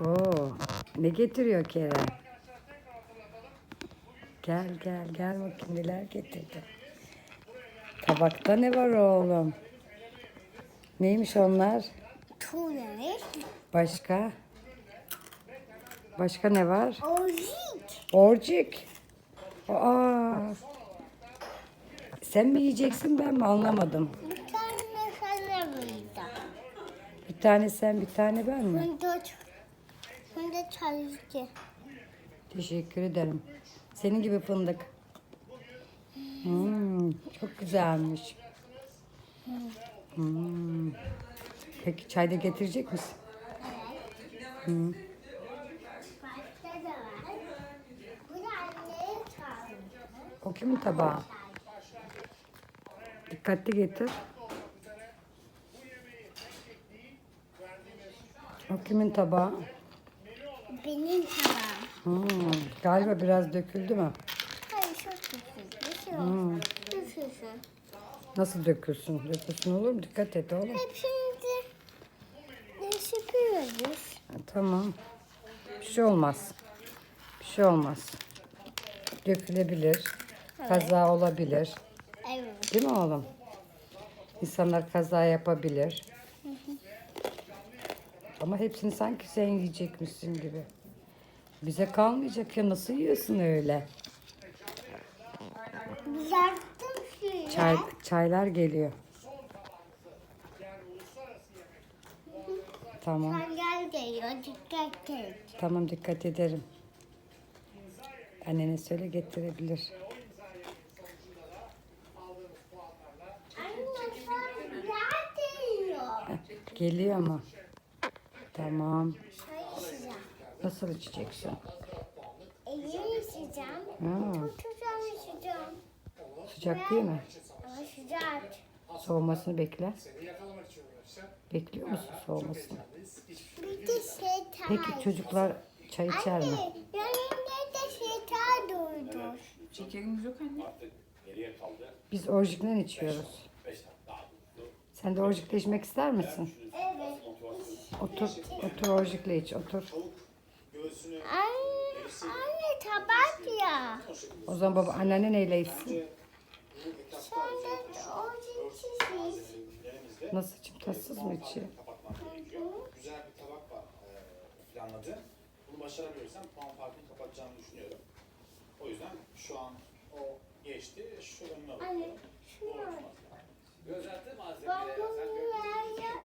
Oo, ne getiriyor Kerem? Gel gel gel bakayım neler getirdi. Tabakta ne var oğlum? Neymiş onlar? Tuvalet. Başka? Başka ne var? Ozik. Orcik. Aa. Sen mi yiyeceksin ben mi anlamadım. Bir tane burada. Bir tane sen bir tane ben mi? Bunda çalıştı. Teşekkür ederim. Senin gibi fındık. Hmm, çok güzelmiş. Hmm. Peki çay da getirecek misin? Hmm. Anneye kaldı. O kimin tabağı? Dikkatli getir. O kimin tabağı? Benim tabağım. Hmm, galiba biraz döküldü mü? Hayır çok güzel. Bir şey Hmm. olsun. Üfürsün. Nasıl dökülsün? Dökülsün olur mu? Dikkat et oğlum. Hepimizi ne süpürüyoruz. Ha, tamam. Bir şey olmaz. Bir şey olmaz. Dökülebilir. Kaza olabilir. Evet. Değil mi oğlum? İnsanlar kaza yapabilir. Ama hepsini sanki sen yiyecekmişsin gibi. Bize kalmayacak ya nasıl yiyorsun öyle? Düzelttim şöyle. Çay, çaylar geliyor. Tamam. Sandal geliyor. Dikkat et. Tamam dikkat ederim. Annene söyle getirebilir. Anne sandal geliyor. Geliyor mu? Tamam. Çay içeceğim. Nasıl içeceksin? Elimi içeceğim. Ha, Tutacağım içeceğim. sıcak değil mi? Ama sıcak. Soğumasını bekle. Bekliyor musun soğumasını? Bir de şeytan. Peki çocuklar çay içer mi? Anne yanımda da şeytan duydu. Şekerimiz yok anne. Biz orijinal içiyoruz. Sen de orijinal içmek ister misin? Evet. Otur, otur orijinal iç, otur. Anne, anne tabak ya. O zaman baba anneanne neyle içsin? Sonra o cinsiz. Nasıl içim tatsız mı içiyor? güzel bir tabak var planladı. Bunu başarabilirsem puan farkını kapatacağımı düşünüyorum. O yüzden şu an o geçti. Şu önüne alıyorum. Anne, şunu al. Gözaltı malzemeleri Ben bunu